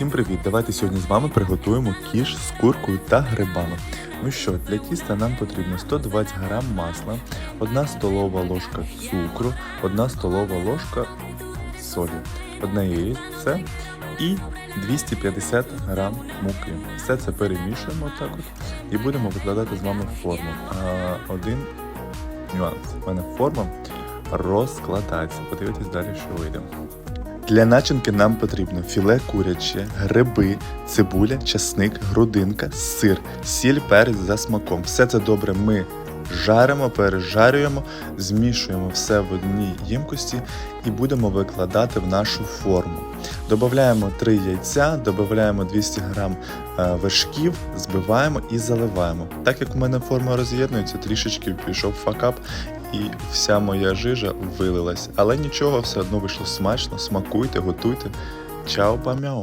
Усім привіт! Давайте сьогодні з вами приготуємо кіш з куркою та грибами. Ну що, для тіста нам потрібно 120 грам масла, 1 столова ложка цукру, 1 столова ложка солі, 1 яйце і 250 грам муки. Все це перемішуємо так от і будемо викладати з вами форму. А, один нюанс. У мене форма розкладається. Подивитись далі, що вийде. Для начинки нам потрібно філе куряче, гриби, цибуля, часник, грудинка, сир, сіль, перець за смаком. Все це добре ми жаримо, пережарюємо, змішуємо все в одній ємкості і будемо викладати в нашу форму. Додаємо 3 яйця, додаємо 200 г вершків, збиваємо і заливаємо. Так як у мене форма роз'єднується, трішечки пішов факап і вся моя жижа вилилась. Але нічого, все одно вийшло смачно. Смакуйте, готуйте. Чао, памяу!